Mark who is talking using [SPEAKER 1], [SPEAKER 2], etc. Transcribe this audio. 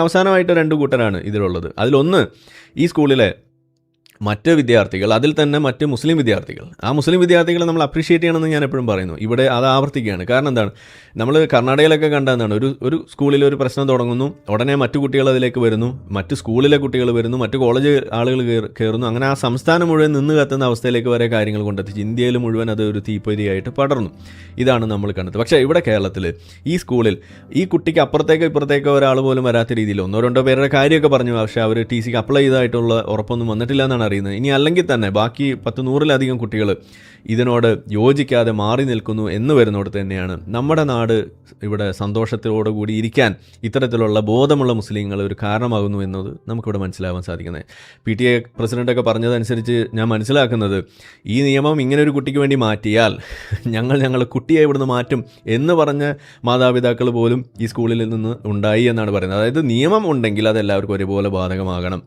[SPEAKER 1] അവസാനമായിട്ട് രണ്ട് കൂട്ടരാണ് ഇതിലുള്ളത്. അതിലൊന്ന് ഈ സ്കൂളിലെ മറ്റ് വിദ്യാർത്ഥികൾ അതിൽ തന്നെ മറ്റ് മുസ്ലിം വിദ്യാർത്ഥികൾ. ആ മുസ്ലിം വിദ്യാർത്ഥികളെ നമ്മൾ അപ്രീഷിയേറ്റ് ചെയ്യണമെന്ന് ഞാൻ എപ്പോഴും പറയുന്നു. ഇവിടെ അത് ആവർത്തിക്കുകയാണ്. കാരണം എന്താണ്? നമ്മൾ കർണാടകയിലൊക്കെ കണ്ട എന്താണ്? ഒരു ഒരു സ്കൂളിൽ ഒരു പ്രശ്നം തുടങ്ങുന്നു. ഉടനെ മറ്റു കുട്ടികൾ അതിലേക്ക് വരുന്നു. മറ്റ് സ്കൂളിലെ കുട്ടികൾ വരുന്നു. മറ്റ് കോളേജ് ആളുകൾ കയറി- കയറുന്നു അങ്ങനെ ആ സംസ്ഥാനം മുഴുവൻ നിന്ന് കത്തുന്ന അവസ്ഥയിലേക്ക് വരെ കാര്യങ്ങൾ കൊണ്ടെത്തിച്ച് ഇന്ത്യയിൽ മുഴുവൻ അത് ഒരു തീപ്പൊരിയായിട്ട് പടർന്നു. ഇതാണ് നമ്മൾ കണ്ടത്. പക്ഷേ ഇവിടെ കേരളത്തിൽ ഈ സ്കൂളിൽ ഈ കുട്ടിക്ക് അപ്പുറത്തേക്കോ ഇപ്പുറത്തേക്കോ ഒരാൾ പോലും വരാത്ത രീതിയിൽ ഒന്നോ രണ്ടോ പേരുടെ കാര്യമൊക്കെ പറഞ്ഞു. പക്ഷേ അവർ ടി സിക്ക് അപ്ലൈ ചെയ്തായിട്ടുള്ള ഉറപ്പൊന്നും വന്നിട്ടില്ല എന്നാണ് അറിയുന്നത്. ഇനി അല്ലെങ്കിൽ തന്നെ ബാക്കി പത്ത് നൂറിലധികം കുട്ടികൾ ഇതിനോട് യോജിക്കാതെ മാറി നിൽക്കുന്നു എന്ന് വരുന്നോട് തന്നെയാണ് നമ്മുടെ നാട് ഇവിടെ സന്തോഷത്തോടു കൂടി ഇരിക്കാൻ ഇത്തരത്തിലുള്ള ബോധമുള്ള മുസ്ലിങ്ങൾ ഒരു കാരണമാകുന്നു എന്നത് നമുക്കിവിടെ മനസ്സിലാവാൻ സാധിക്കുന്നത്. പി ടി എ പ്രസിഡന്റൊക്കെ പറഞ്ഞതനുസരിച്ച് ഞാൻ മനസ്സിലാക്കുന്നത് ഈ നിയമം ഇങ്ങനെ ഒരു കുട്ടിക്ക് വേണ്ടി മാറ്റിയാൽ ഞങ്ങൾ ഞങ്ങൾ കുട്ടിയെ ഇവിടുന്ന് മാറ്റും എന്ന് പറഞ്ഞ മാതാപിതാക്കൾ പോലും ഈ സ്കൂളിൽ നിന്ന് ഉണ്ടായി എന്നാണ് പറയുന്നത്. അതായത് നിയമം ഉണ്ടെങ്കിൽ അത് എല്ലാവർക്കും ഒരുപോലെ ബാധകമാകണം.